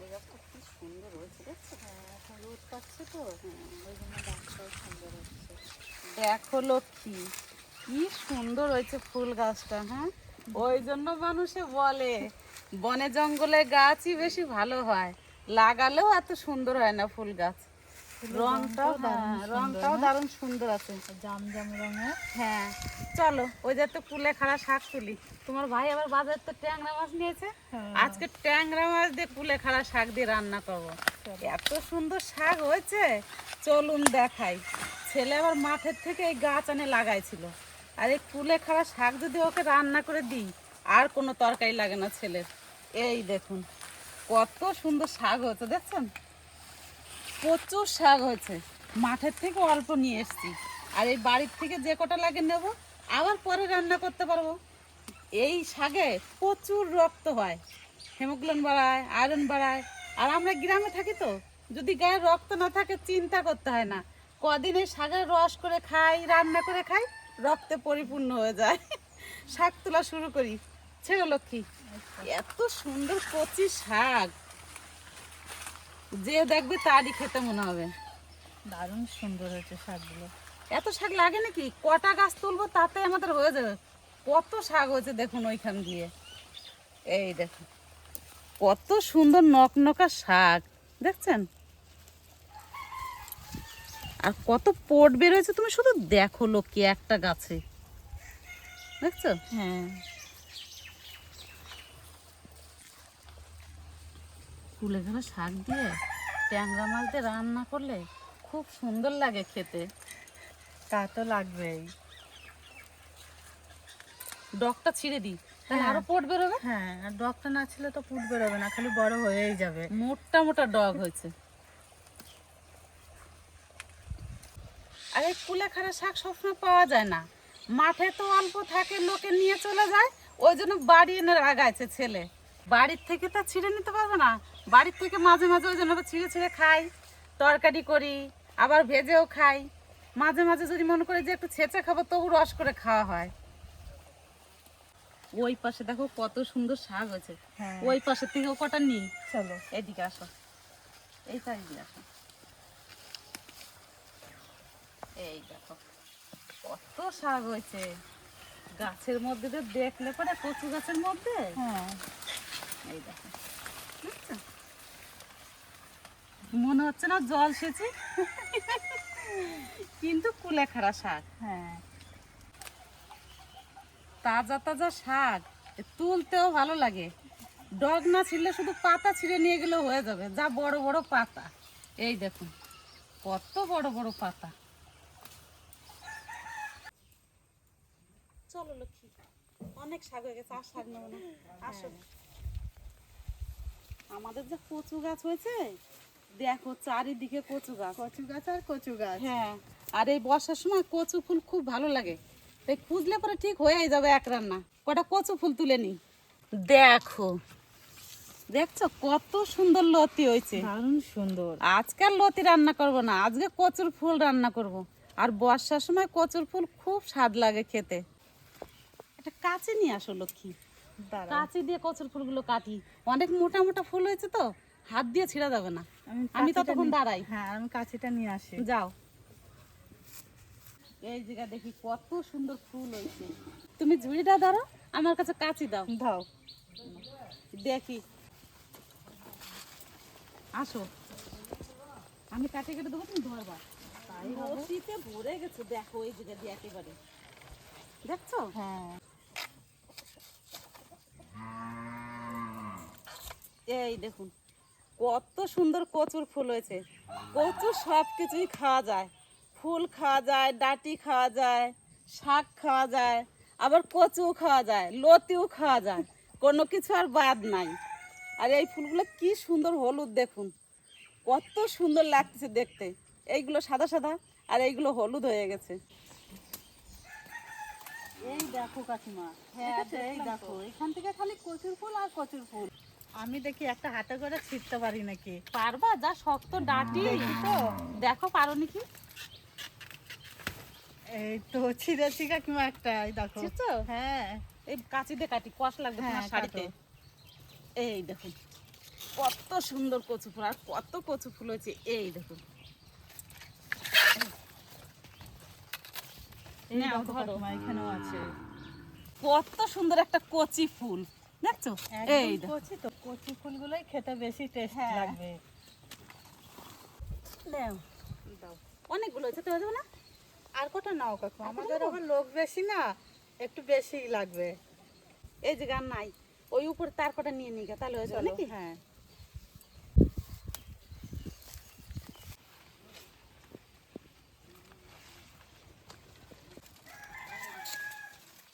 কারি গাছটা কি সুন্দর হয়েছে দেখছ? হ্যাঁ এখন রোদ পাচ্ছে তো। ওই জন্য গাছটাও সুন্দর হচ্ছে। দেখো লক্ষ্মী কি সুন্দর হয়েছে ফুল গাছটা হ্যাঁ? ওই জন্য মানুষে বলে বনে জঙ্গলে গাছই বেশি ভালো হয়। লাগালেও এত সুন্দর হয় না ফুল গাছ। রংটাও হ্যাঁ, রংটাও দারুণ সুন্দর আছে। জাম জাম রঙের। হ্যাঁ চলো ওই যে তো কুলে খাড়া শাক তুলি। তোমার ভাই আবার বাজার তো ট্যাংরা মাছ নিয়েছে? হ্যাঁ। আজকে ট্যাংরা মাছ দিয়ে কুলে খাড়া শাক দিয়ে রান্না করব। এত সুন্দর শাক হয়েছে? চলুন দেখাই। ছেলে আবার মাঠের থেকে এই গাছ আনে লাগাইছিল। আর এই কুলে খাড়া শাক যদি ওকে রান্না করে দিই আর কোনো তরকারি লাগে না ছেলের। এই দেখুন কত সুন্দর শাক হয়েছে দেখছেন? প্রচুর শাক হয়েছে। মাঠের থেকে অল্প নিয়ে এসেছি। আর এই বাড়ির থেকে যে কটা লাগে নেব, আবার পরে রান্না করতে পারব। এই শাকে প্রচুর রক্ত হয়। হেমোগ্লোন বাড়ায়, আয়রন বাড়ায়। আর আমরা গ্রামে থাকি তো, যদি গায়ে রক্ত না থাকে, চিন্তা করতে হয় না। কদিন শাকের রস করে খাই, রান্না করে খাই, রক্তে পরিপূর্ণ হয়ে যায়। শাক তোলা শুরু করি। ছেড়ে লক্ষ্মী, এত সুন্দর কচি শাক। যে দেখবে তারই খেতে মনে হবে। দারুণ সুন্দর হয়েছে শাকগুলো। এত শাক লাগে নাকি? কটা গাছ তুলবো তাতে আমাদের হয়ে যাবে। কত শাক হয়েছে দেখুন ওইখান দিয়ে। এই দেখুন কত সুন্দর নকনকা শাক দেখছেন? আর কত পোট বেরোয়েছে তুমি শুধু দেখো লোকে একটা গাছে। দেখছ? হ্যাঁ। কুলেখাড়া শাক দিয়ে ট্যাংরা মাছ দিয়ে রান্না করলে খুব সুন্দর লাগে খেতে। তা তো লাগবেই। ডগটা ছিঁড়ে দিই তাহলে হ্যাঁ। আরও পোট বেরোবে? হ্যাঁ আর ডগটা না ছিল তো পুট বেরোবে না খালি বড় হয়েই যাবে। মোটা মোটা ডগ হয়েছে। আর এই কুলেখাড়া শাক সবসময় পাওয়া যায় না। মাঠে তো অল্প থাকে লোকে নিয়ে চলে যায় ওই জন্য বাড়ি এনে লাগাইছে ছেলে। বাড়ির থেকে তা ছিঁড়ে নিতে পারবে না বাড়ির থেকে মাঝে মাঝে ওই জন্য ছিঁড়ে ছিঁড়ে খাই তরকারি করি আবার ভেজেও খাই। মাঝে মাঝে যদি মনে করি যে একটু ছেঁচে খাব তবু রস করে খাওয়া হয়। ওই পাশে দেখো কত সুন্দর শাক হয়েছে। হ্যাঁ। ওই পাশে থেকে কটা নিই? চলো। এদিকে আসো। এই সাইড দিয়ে আসো। এই দেখো কত শাক হয়েছে। গাছের মধ্যে দেখলে পরে কচু গাছের মধ্যে? হ্যাঁ। এই দেখো? মনে হচ্ছে না জল সেচে। কিন্তু কুলেখাড়া শাক। হ্যাঁ। তাজা তাজা শাক তুলতেও ভালো লাগে। ডগ না ছিঁড়লে শুধু পাতা ছিঁড়ে নিয়ে গেলেও হয়ে যাবে। যা বড় বড় পাতা। এই দেখুন কত বড় বড় পাতা। চলো লক্ষ্মী অনেক শাক হয়ে গেছে আর শাক নেব না। আসো। আমাদের যে কচু গাছ হয়েছে দেখো চারিদিকে কচু গাছ। কচু গাছ আর কচু গাছ। হ্যাঁ আর এই বর্ষার সময় কচু ফুল খুব ভালো লাগে। তাই খুঁজলে পরে ঠিক হয়েই যাবে এক রান্না। কটা কচু ফুল তুলে নি দেখো দেখছ কত সুন্দর লতি হয়েছে। দারুণ সুন্দর। আজকে আর লতি রান্না করব না আজকে কচুর ফুল রান্না করব। আর বর্ষার সময় কচুর ফুল খুব স্বাদ লাগে খেতে। একটা কাঁচি নিয়ে আসো লক্ষ্মী। কাঁচি দিয়ে কচুর ফুলগুলো কাটি। অনেক মোটা মোটা ফুল হয়েছে তো হাত দিয়ে ছিঁড়া যাবে না। আমি ততক্ষণ দাঁড়াই। হ্যাঁ আমি কাঁচিটা নিয়ে আসি। যাও। এই জায়গা দেখি কত সুন্দর ফুল হয়েছে। তুমি ঝুড়িটা ধরো আমার কাছে কাঁচি দাও। দাও। দেখি। আসো। আমি কাটে কেটে দেবো তুমি ধরবা। লতিতে ভরে গেছে দেখো এই জায়গা দিয়ে একেবারে। দেখছ? হ্যাঁ। এই দেখুন। কত সুন্দর কচুর ফুল হয়েছে। কচুর সব কিছুই খাওয়া যায়। ফুল খাওয়া যায় ডাটি খাওয়া যায় শাক খাওয়া যায় আবার কচু খাওয়া যায় লতিও খাওয়া যায়। কোনো কিছু আর বাদ নাই। আর এই ফুলগুলো কি সুন্দর হলুদ দেখুন। কত সুন্দর লাগতেছে দেখতে। এইগুলো সাদা সাদা আর এইগুলো হলুদ হয়ে গেছে। এই দেখো কাকিমা। হ্যাঁ, এই দেখো এখান থেকে খালি কচুর ফুল আর কচুর ফুল। আমি দেখি একটা হাতে করে ছিটতে পারি নাকি? পারবা? যা শক্ত ডাটি। তো। দেখো পারো নাকি? এই তো ছিঁড়েছি কাকিমা একটা এই দেখো। ছিঁড়ছো? হ্যাঁ। এই কাঁচি দিয়ে কাটি কষ লাগবে হ্যাঁ, তোমার শাড়িতে। এই দেখুন কত সুন্দর কচু ফুল আর কত কচু ফুল হয়েছে এই দেখুন দেখো এখানেও আছে। কত সুন্দর একটা কচি ফুল। দেখছ? এই কচি তো কচি ফুলগুলোই খেতে বেশি টেস্ট হ্যাঁ। লাগবে। নাও। দাও। অনেকগুলো হয়েছে তো না? আর কটা নাও কাকু আমাদের? আবার লোক বেশি না একটু বেশিই লাগবে। এই যে গান নাই ওই উপরে তার কটা নিয়ে নিয়ে তাহলে হয়ে যাবে নাকি? হ্যাঁ।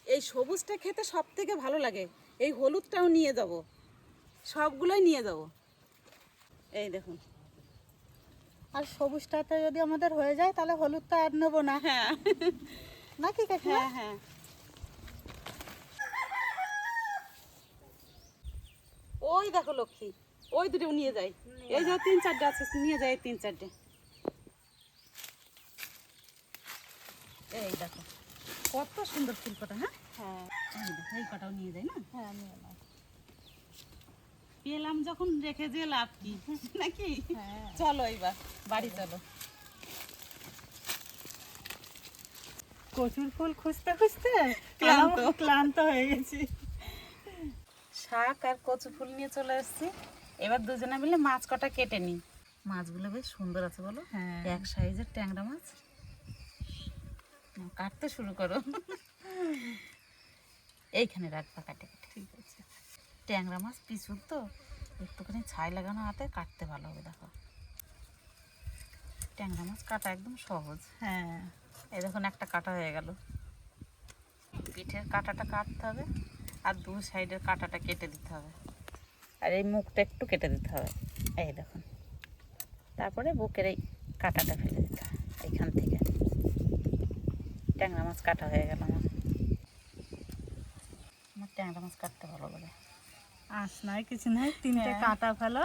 এই সবুজটা খেতে সব থেকে ভালো লাগে। এই হলুদটাও নিয়ে যাব। সবগুলোই নিয়ে যাব। এই দেখুন। আর সবুজটাতে যদি আমাদের হয়ে যায় তাহলে হলুদটা আর নেব না। হ্যাঁ। নাকি হ্যাঁ হ্যাঁ। ওই দেখো লক্ষ্মী ওই দুটো নিয়ে যাই। এই যে তিন চারটে আছে নিয়ে যাই এই তিন চারটে। এই দেখো। কত সুন্দর ফুল কটা হ্যাঁ? হ্যাঁ। এই কটাও নিয়ে যাই না? হ্যাঁ নিয়ে নাও। পেলাম যখন রেখে যে লাভ কি নাকি? হ্যাঁ। চলো এবার বাড়ি চলো। কচুর ফুল খুঁজতে খুঁজতে ক্লান্ত। ক্লান্ত হয়ে গেছি। শাক আর কচু ফুল নিয়ে চলে এসেছি এবার দুজনে মিলে মাছ কটা কেটে নিই। মাছগুলো বেশ সুন্দর আছে বলো। হ্যাঁ। এক সাইজের ট্যাংরা মাছ। কাটতে শুরু করো। এইখানে রাখবা কাটে কাটে ঠিক আছে। ট্যাংরা মাছ পিছুর তো, একটুখানি ছাই লাগানো হাতে কাটতে ভালো হবে, দেখো। ট্যাংরা মাছ কাটা একদম সহজ। হ্যাঁ এই দেখুন, একটা কাটা হয়ে গেল। পিঠের কাটাটা কাটতে হবে, আর দু সাইডের কাটাটা কেটে দিতে হবে। আর এই মুখটা একটু কেটে দিতে হবে। এই দেখুন, তারপরে বুকের এই কাটাটা ফেলে দিতে হবে, এইখান থেকে। ট্যাংরা মাছ কাটা হয়ে গেল আমার। আমার ট্যাংরা মাছ কাটতে ভালো লাগে। আস নাই কিছু নাই তিনটে হ্যাঁ। কাটা ফেলো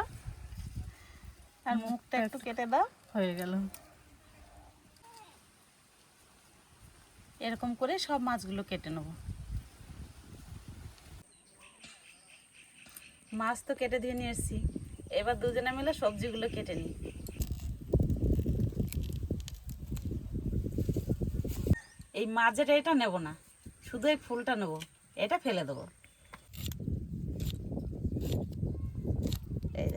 আর মুখটা একটু কেটে দাও। হয়ে গেল। এরকম করে সব মাছগুলো কেটে নেব। মাছ তো কেটে দিয়ে নিয়ে এসেছি। এবার দুজনে মিলে সবজিগুলো কেটে নিই। এই মাঝের এটা নেব না। শুধু এই ফুলটা নেব। এটা ফেলে দেবো। এই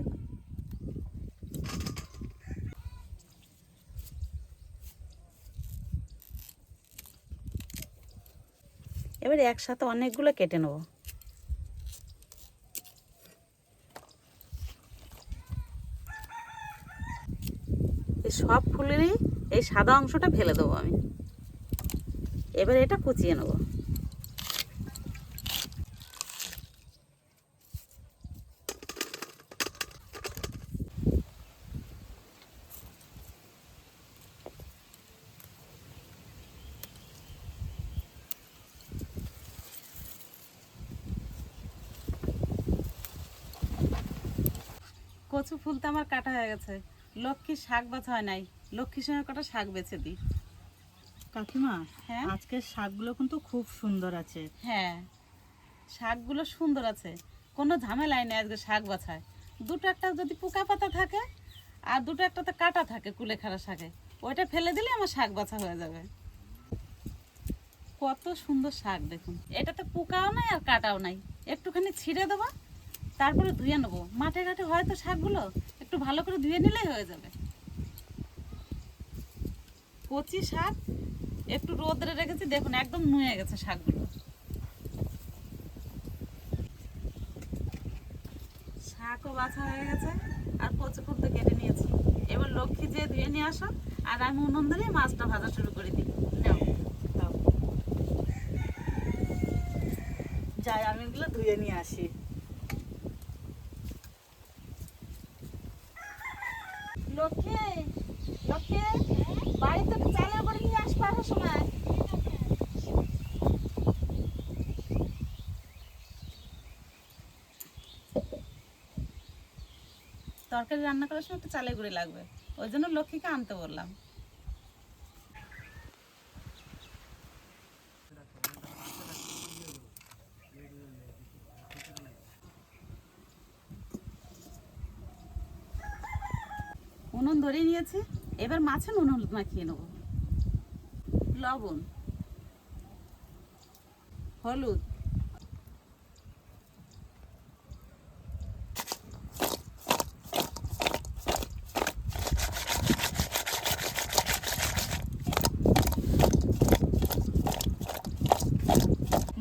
এবার একসাথে অনেকগুলো কেটে নেব। সব ফুলেরই এই সাদা অংশটা ফেলে দেবো আমি। এবার এটা কুচিয়ে নেব। কচু ফুল তো আমার কাটা হয়ে গেছে। লক্ষ্মীর শাক বাছা হয় নাই। লক্ষ্মীর সঙ্গে কটা শাক বেছে দিই। কাকিমা হ্যাঁ? আজকের শাকগুলো কিন্তু খুব সুন্দর আছে। হ্যাঁ শাকগুলো সুন্দর আছে। কোনো ঝামেলাই নেই আজকে শাক বাছায়। দুটো একটা যদি পোকা পাতা থাকে আর দুটো একটাতে কাটা থাকে কুলেখাড়া শাকে। ওইটা ফেলে দিলে আমার শাক বাছা হয়ে যাবে। কত সুন্দর শাক দেখুন। এটাতে পোকাও নাই আর কাটাও নাই। একটুখানি ছিঁড়ে দেবো তারপরে ধুয়ে নেব। মাঠে ঘাটে হয়তো শাকগুলো একটু ভালো করে ধুয়ে নিলেই হয়ে যাবে। কচি শাক একটু রোদরে রেখেছি, দেখুন, একদম নুয়ে গেছে শাকগুলো। শাকও বাছা হয়ে গেছে, আর কচু তো কেটে নিয়েছি। এবার লক্ষ্মী যে ধুয়ে নিয়ে আসো, আর আমি উনুন ধরে মাছটা ভাজা শুরু করে দিই। যাই, আমি এগুলো ধুয়ে নিয়ে আসি। লক্ষ্মী করে নিয়ে আসব সময়। তরকারি রান্না করার সময় একটু চালের গুঁড়ি লাগবে। ওই জন্য লক্ষ্মীকে আনতে বললাম। উনুন ধরিয়ে নিয়েছি। এবার মাছে নুন হলুদ মাখিয়ে নেব। লবণ। হলুদ।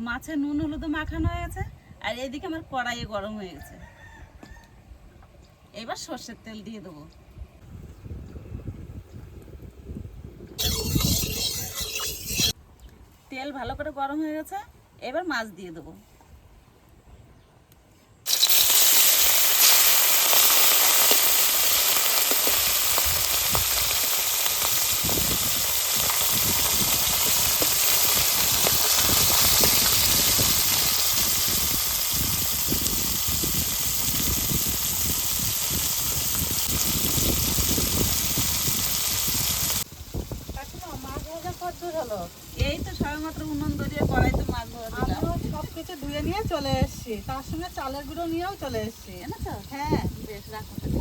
মাছে নুন হলুদ মাখানো হয়ে গেছে আর এদিকে আমার কড়াইয়ে গরম হয়ে গেছে। এবার সর্ষের তেল দিয়ে দেবো। ভালো করে গরম হয়ে গেছে এবার মাছ দিয়ে দেবো কাকিমা মাছ ভাজা হলো। এই তো সবেমাত্র উনুন ধরিয়ে কড়াইতে মাছ ধরে সব কিছু ধুয়ে নিয়ে চলে এসেছি। তার সঙ্গে চালের গুঁড়ো নিয়েও চলে এসেছি। এনেছো? হ্যাঁ। বেশ রাখো তাহলে।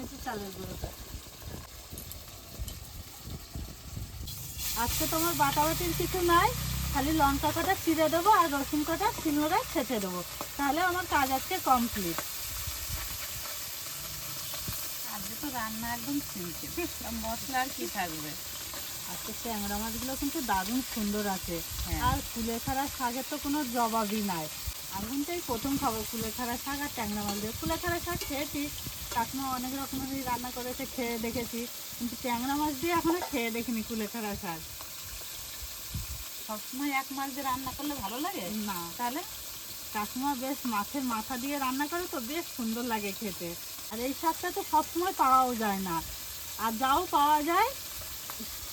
এই যে চালের গুঁড়োটা। আজকে তোমার বাটাবাটির কিছু নাই। খালি লঙ্কা কটা চিড়ে দেবো আর রসুন কটা শিলনোড়ায় ছেঁচে দেবো। তাহলে আমার কাজ আজকে কমপ্লিট আজকে তো রান্না একদম সিম্পল। মশলা আর কি থাকবে? আজকে ট্যাংরা মাছগুলো কিন্তু দারুণ সুন্দর আছে। হ্যাঁ। আর কুলেখাড়া শাকের তো কোনো জবাবই নাই। আমি কিন্তু এই প্রথম খাব কুলেখাড়া শাক আর ট্যাংরা মাছ দিয়ে। কুলেখাড়া শাক খেয়েছি কাকিমা অনেক রকমেরই রান্না করেছে খেয়ে দেখেছি। কিন্তু ট্যাংরা মাছ দিয়ে এখনও খেয়ে দেখিনি কুলেখাড়া শাক। সবসময় এক মাছ দিয়ে রান্না করলে ভালো লাগে? না। তাহলে? কাকিমা বেশ মাছের মাথা দিয়ে রান্না করে তো বেশ সুন্দর লাগে খেতে। আর এই শাকটা তো সবসময় পাওয়াও যায় না। আর যাও পাওয়া যায়,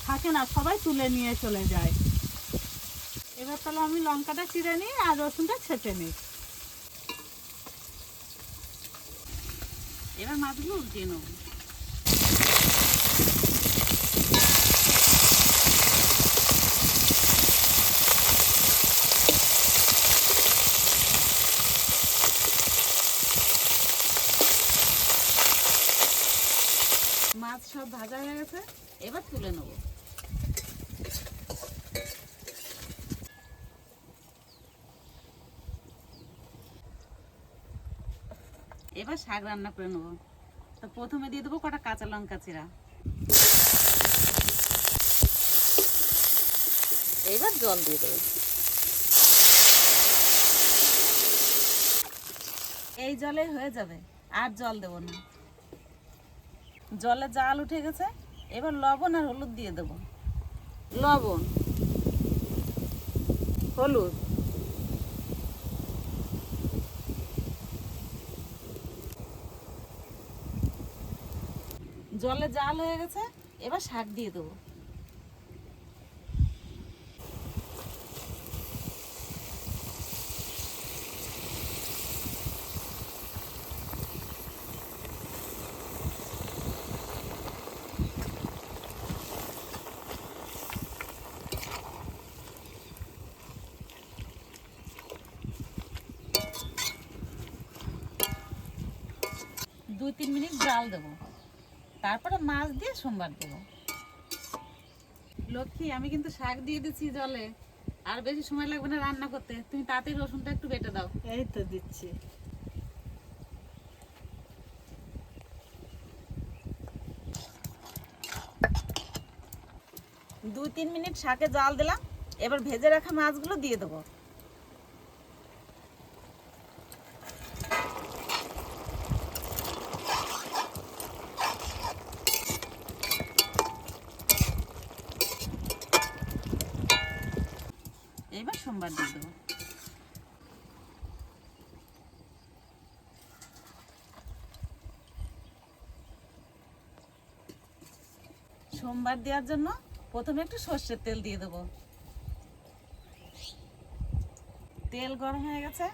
থাকে না, সবাই তুলে নিয়ে চলে যায়। এবার তাহলে আমি লঙ্কাটা চিড়ে নিই আর রসুনটা ছেঁচে নিই। এবার মাছগুলো উল্টিয়ে মাছ সব ভাজা হয়ে গেছে, এবার তুলে নেব। এবার শাক রান্না করে নেব। তো প্রথমে দিয়ে দেবো কটা কাঁচা লঙ্কা চিরা। এবার জল দিয়ে দেবো। এই জলে হয়ে যাবে, আর জল দেবো না। জলে জাল উঠে গেছে এবার লবণ আর হলুদ দিয়ে দেব। লবণ হলুদ। জলে জাল হয়ে গেছে এবার শাক দিয়ে দেবো দুই তিন মিনিট জাল দেবো। তারপরে মাছ দিয়ে সোমবার দেবো। লক্ষ্মী, আমি কিন্তু শাক দিয়ে দিচ্ছি জলে। আর বেশি সময় লাগবে না রান্না করতে। তুমি তাড়াতাড়ি রসুনটা একটু বেটে দাও। এই তো দিচ্ছি। দুই তিন মিনিট শাকে জাল দিলাম। এবার ভেজে রাখা মাছগুলো দিয়ে দেবো এবার সোমবার দিয়ে দেবো সোমবার দেওয়ার জন্য প্রথমে একটু সর্ষের তেল দিয়ে দেবো। তেল গরম হয়ে গেছে,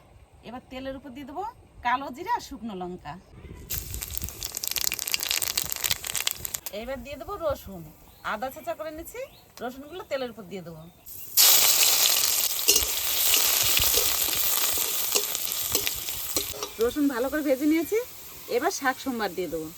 এবার তেলের উপর দিয়ে দেবো কালো জিরা আর শুকনো লঙ্কা। এবার দিয়ে দেবো রসুন, আদা চেঁচা করে নিচ্ছি, রসুনগুলো তেলের উপর দিয়ে দেবো। রসুন ভালো করে ভেজে নিয়েছি, এবার শাক সোমবার দিয়ে দেবো।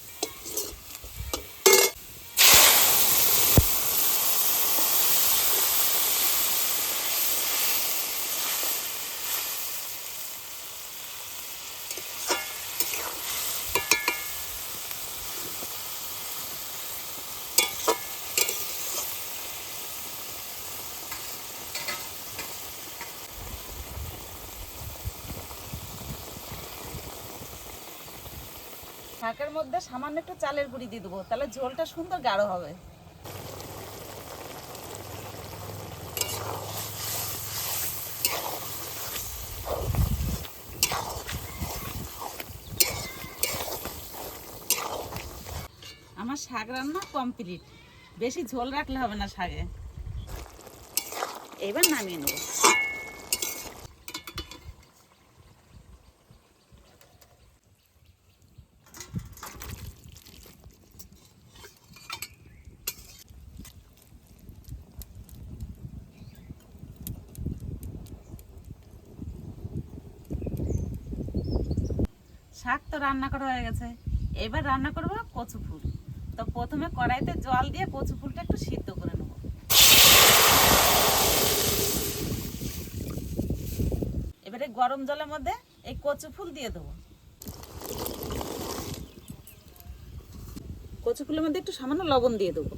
শাকের মধ্যে সামান্য একটু চালের গুঁড়ি দিয়ে দেবো। তাহলে ঝোলটা সুন্দর গাঢ় হবে। আমার শাক রান্না কমপ্লিট। বেশি ঝোল রাখলে হবে না শাকে। এবার নামিয়ে নেব। শাক তো রান্না করা হয়ে গেছে। এবার রান্না করব কচু ফুল। তো প্রথমে কড়াইতে জল দিয়ে কচু ফুলটা একটু সিদ্ধ করে নেব। এবারে গরম জলের মধ্যে এই কচু ফুল দিয়ে দেবো। কচু ফুলের মধ্যে একটু সামান্য লবণ দিয়ে দেবো।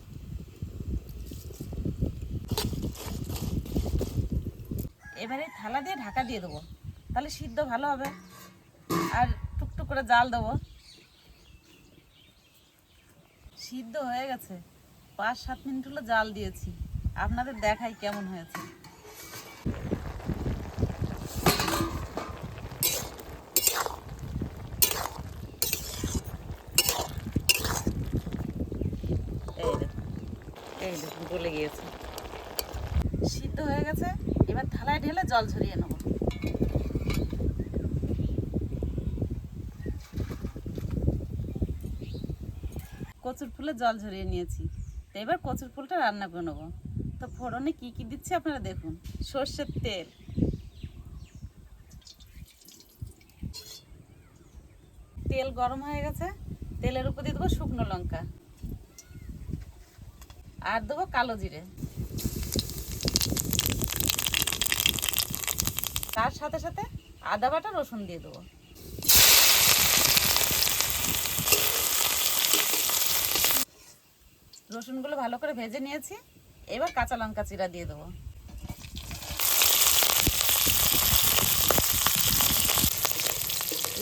এবারে থালা দিয়ে ঢাকা দিয়ে দেবো। তাহলে সিদ্ধ ভালো হবে। আর টুকটুক করে জাল দেবো। সিদ্ধ হয়ে গেছে। পাঁচ, সাত মিনিট হলো জাল দিয়েছি। আপনাদের দেখাই কেমন হয়েছে। এই গলে গিয়েছে। সিদ্ধ হয়ে গেছে। এবার থালায় ঢেলে জল ছড়িয়ে নেব। কচুর ফুলে জল ঝরিয়ে নিয়েছি। তো এবার কচুর ফুলটা রান্না করে নেব। তো ফোড়নে কি কি দিচ্ছি আপনারা দেখুন। সর্ষের তেল। তেল গরম হয়ে গেছে। তেলের উপর দিয়ে দেবো শুকনো লঙ্কা। আর দেবো কালো জিরে। তার সাথে সাথে আদা বাটা রসুন দিয়ে দেবো। রসুনগুলো ভালো করে ভেজে নিয়েছি। এবার কাঁচা লঙ্কা চিরা দিয়ে দেবো।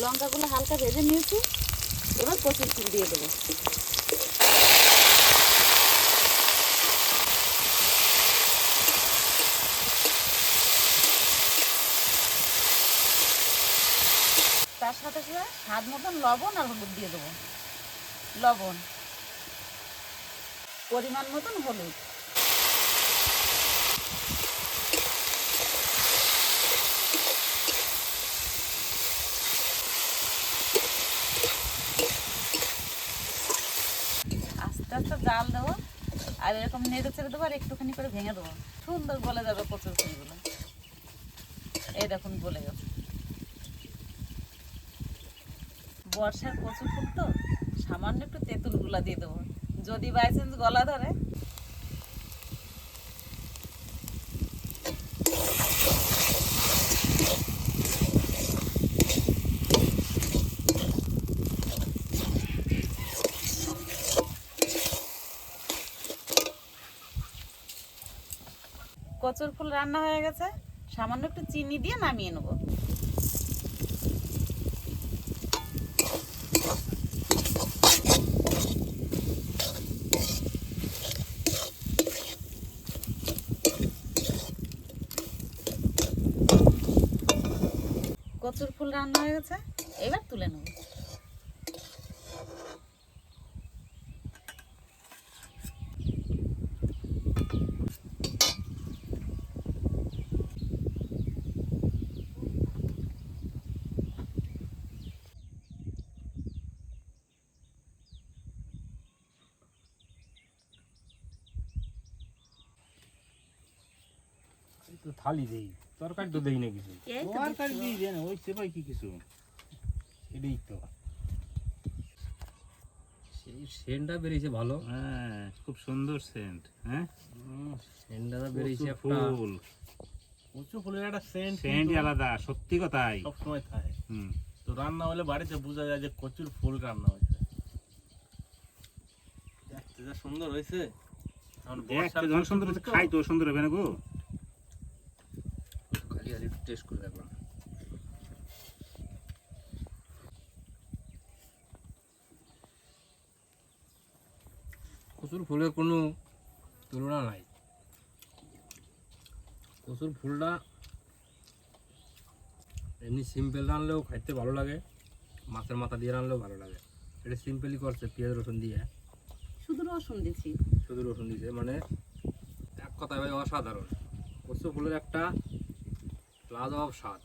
লঙ্কাগুলো হালকা ভেজে নিয়েছি। এবার কচুর ফুল দিয়ে দেবো। তার সাথে সাথে স্বাদ মতন লবণ আর হলুদ দিয়ে দেবো। লবণ। পরিমাণ মতন হলুদ। আস্তে আস্তে জাল দেবো, আর এরকম নেড়ে ছেড়ে দেবো, আর একটুখানি করে ভেঙে দেবো। সুন্দর গলে যাবে কচুর ফুলগুলো এই দেখুন গলে গেছে। বর্ষার কচু ফুল তো, সামান্য একটু তেঁতুলগুলা দিয়ে দেবো। যদি বাই চান্স গলা ধরে। কচুর ফুল রান্না হয়ে গেছে। সামান্য একটু চিনি দিয়ে নামিয়ে নেব কচুর ফুল রান্না হয়ে গেছে। এবার তুলে নেব। তো থালি দেই তরকারি তো দেই না কিছু। তরকারি দিই দেয় না ওই সেবাই কি কিছু? এটাই তো। সেই সেন্টটা বেরিয়েছে ভালো। হ্যাঁ খুব সুন্দর সেন্ট হ্যাঁ? সেন্টটা বেরিয়েছে একটা। ফুল। উঁচু ফুলের একটা সেন্ট সেন্টই আলাদা সত্যি কথাই। সব সময় থাকে। হুম। তো রান্না হলে বাড়িতে বোঝা যায় যে কচুর ফুল রান্না হয়েছে। দেখতে যা সুন্দর হয়েছে। এখন দেখতে বর্ষার যখন সুন্দর। খাই তো। সুন্দর হবে না গো। টেস্ট করে দেখলাম কচুর ফুলের কোনো তুলনা নাই। কচুর ফুলটা এমনি সিম্পল রানলেও খাইতে ভালো লাগে মাছের মাথা দিয়ে রানলেও ভালো লাগে। এটা সিম্পলই করছে পেঁয়াজ রসুন দিয়ে। শুধু রসুন দিছি শুধু রসুন দিয়েছে মানে এক কথায় ভাই অসাধারণ। কচু ফুলের একটা লাজবাব স্বাদ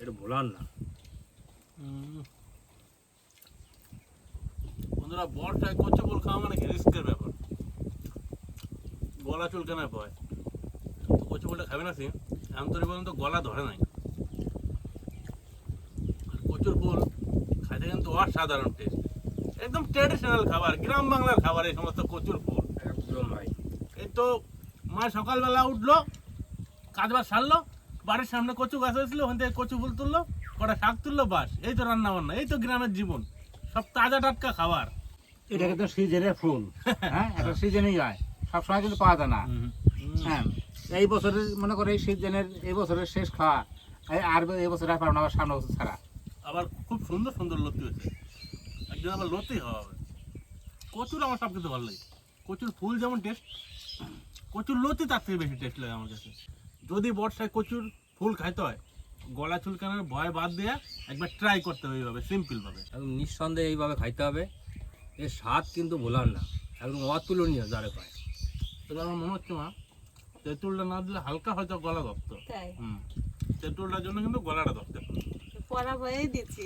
এটা ভোলার না। বন্ধুরা বর্ষায় কচু ফুল খাওয়া মানে রিস্কের ব্যাপার। গলা চুলকানা ভয়। তো কচু ফুলটা খাবে না সে এখন তোর পর্যন্ত গলা ধরে নাই। আর কচুর ফুল খাইতে কিন্তু অসাধারণ টেস্ট একদম ট্রেডিশনাল খাবার গ্রাম বাংলার খাবার এই সমস্ত কচুর ফুল একদম ভাই। এই তো মা সকালবেলা উঠল কাজ বাজ সারলো বাড়ির সামনে কচু গাছ হয়েছিল ওখান থেকে কচু ফুল তুললো কটা শাক তুললো বাস। এই তো রান্না বান্না এই তো গ্রামের জীবন। সব তাজা টাটকা খাবার। এটা কিন্তু সিজনের ফুল হ্যাঁ? একটা সিজনেই যায় সবসময় কিন্তু পাওয়া যায় না। হ্যাঁ এই বছরের মনে করে এই সিজনের এই বছরের শেষ খাওয়া এই আর এই বছর আর পারব না আবার সামনে বছর ছাড়া। আবার খুব সুন্দর সুন্দর লতি হয়েছে। একদিন আবার লতি হওয়া হবে। কচুর আমার সব কিছু ভালো লাগে। কচুর ফুল যেমন টেস্ট কচুর লতি তার থেকে বেশি টেস্ট লাগে আমার কাছে। যদি বর্ষায় কচুর ফুল খাইতে হয় গলা চুলকানোর ভয় বাদ দিয়ে একবার ট্রাই করতে হবে এইভাবে সিম্পল ভাবে। একদম নিঃসন্দেহে এইভাবে খাইতে হবে। এর স্বাদ কিন্তু ভোলার না একদম অতুলনীয় যারে পায় তবে আমার মনে হচ্ছে মা তেঁতুলটা না দিলে হালকা হয়তো গলা ধরতো হুম তেঁতুলটার জন্য কিন্তু গলাটা ধরতে পড়া বয়েই দিচ্ছি।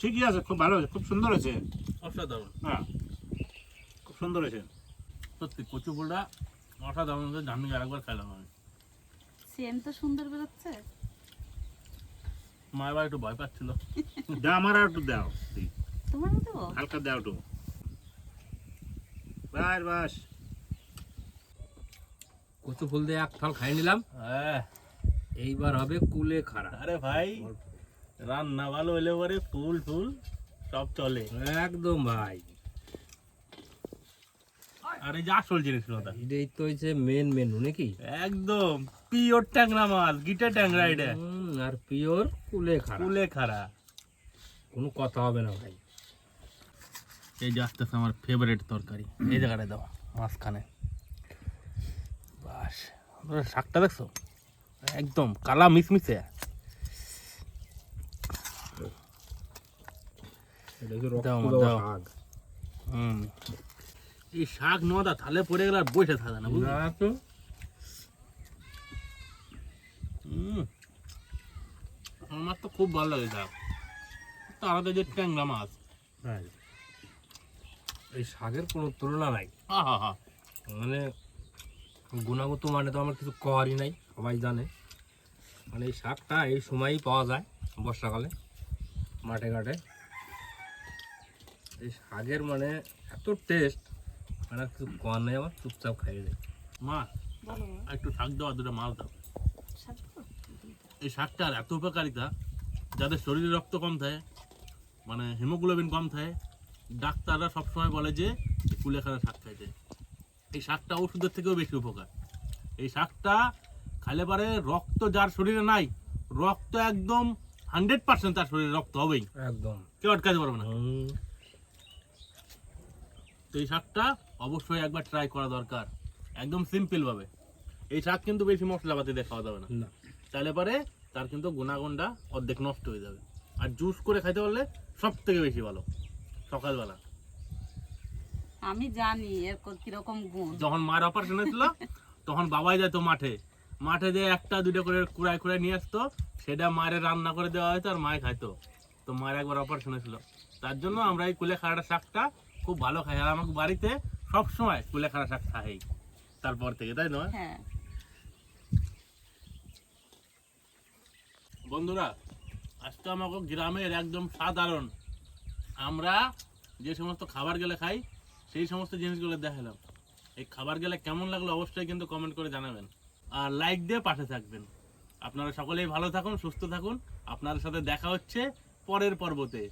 ঠিকই আছে খুব ভালো হয়েছে খুব সুন্দর হয়েছে। অসাধারণ। হ্যাঁ খুব সুন্দর হয়েছে। সত্যি কচু ফুলটা অসাধারণ ধান আরেকবার খাইলাম আমি। তো সুন্দর বেরোচ্ছে। মা এবার একটু ভয় পাচ্ছিল। দাও আমার আর একটু দাও তোমার দেবো হালকা দাও একটু। বাস বাস। কচু ফুল দিয়ে এক থাল খাই নিলাম। হ্যাঁ। এইবার হবে কুলে খাড়া। আরে ভাই রান্না ভালো হলে পরে ফুল ফুল সব চলে। একদম ভাই। আরে যা জিনিস ওটা এটাই তো হচ্ছে মেন মেনু নাকি? একদম। পিওর ট্যাংরা মাছ গিটা ট্যাংরা এটা। আর পিওর কুলে খাড়া। কুলে খারা কোনো কথা হবে না ভাই। এই যে আসতেছে আমার ফেভারিট তরকারি। এই জায়গাটায় দাও মাঝখানে। বাস শাকটা দেখছ? একদম কালা মিশমিশে এটা হচ্ছে রক্ত দাও। শাক। হুম। এই শাক নদা থালে পড়ে গেলে আর বসে থাকে না বুঝলি না তো হুম আমার তো খুব ভালো লাগে শাক তারাতে যে ট্যাংরা মাছ। ভাই এই শাকের কোনো তুলনা নাই। হা হা হা। মানে গুণাগত মানে তো আমার কিছু করারই নাই সবাই জানে। মানে এই শাকটা এই সময়ই পাওয়া যায় বর্ষাকালে মাঠে ঘাটে। এই শাকের মানে এত টেস্ট মানে আর কিছু কর নেই আমার চুপচাপ খাইয়ে দেয় মা একটু শাক দাও দুটো মাছ দাও? এই শাকটার এত উপকারিতা যাদের শরীরে রক্ত কম থাকে মানে হিমোগ্লোবিন কম থাকে ডাক্তাররা সবসময় বলে যে কুলেখাড়া শাক খাইতে। এই শাকটা ওষুধের থেকেও বেশি উপকার। এই শাকটা খাইলে পারে রক্ত যার শরীরে নাই রক্ত একদম হান্ড্রেড পার্সেন্ট তার শরীরে রক্ত হবেই। একদম। কেউ আটকাতে পারবে না। তো এই শাকটা অবশ্যই একবার ট্রাই করা দরকার একদম সিম্পল ভাবে। এই শাক কিন্তু বেশি মশলাপাতি দিয়ে খাওয়া যাবে না। তাহলে পরে তার কিন্তু গুণাগুণটা অর্ধেক নষ্ট হয়ে যাবে। আর জুস করে খাইতে পারলে সব থেকে বেশি ভালো সকালবেলা। আমি জানি এর কীরকম গুণ। যখন মার অপারেশন হয়েছিল তখন বাবাই যেত মাঠে। মাঠে যে একটা দুটো করে কুড়াই কুড়াই নিয়ে আসতো সেটা মায়ের রান্না করে দেওয়া হয়তো আর মায় খাইতো। তো মায়ের একবার অপারেশন হয়েছিল। তার জন্য আমরা এই কুলে খাড়া শাকটা খুব ভালো খাই। আর আমাকে বাড়িতে সব সময় কুলে খাড়া শাক খাই। তারপর থেকে তাই নয়? হ্যাঁ। বন্ধুরা, আজকে আমাকে গ্রামের একদম সাধারণ, আমরা যে সমস্ত খাবার গেলে খাই, সেই সমস্ত জিনিসগুলো দেখালাম। এই খাবার গেলে কেমন লাগল অবশ্যই কিন্তু কমেন্ট করে জানাবেন। আর লাইক দিয়ে পাশে থাকবেন। আপনারা সকলেই ভালো থাকুন, সুস্থ থাকুন। আপনাদের সাথে দেখা হচ্ছে পরের পর্বতে।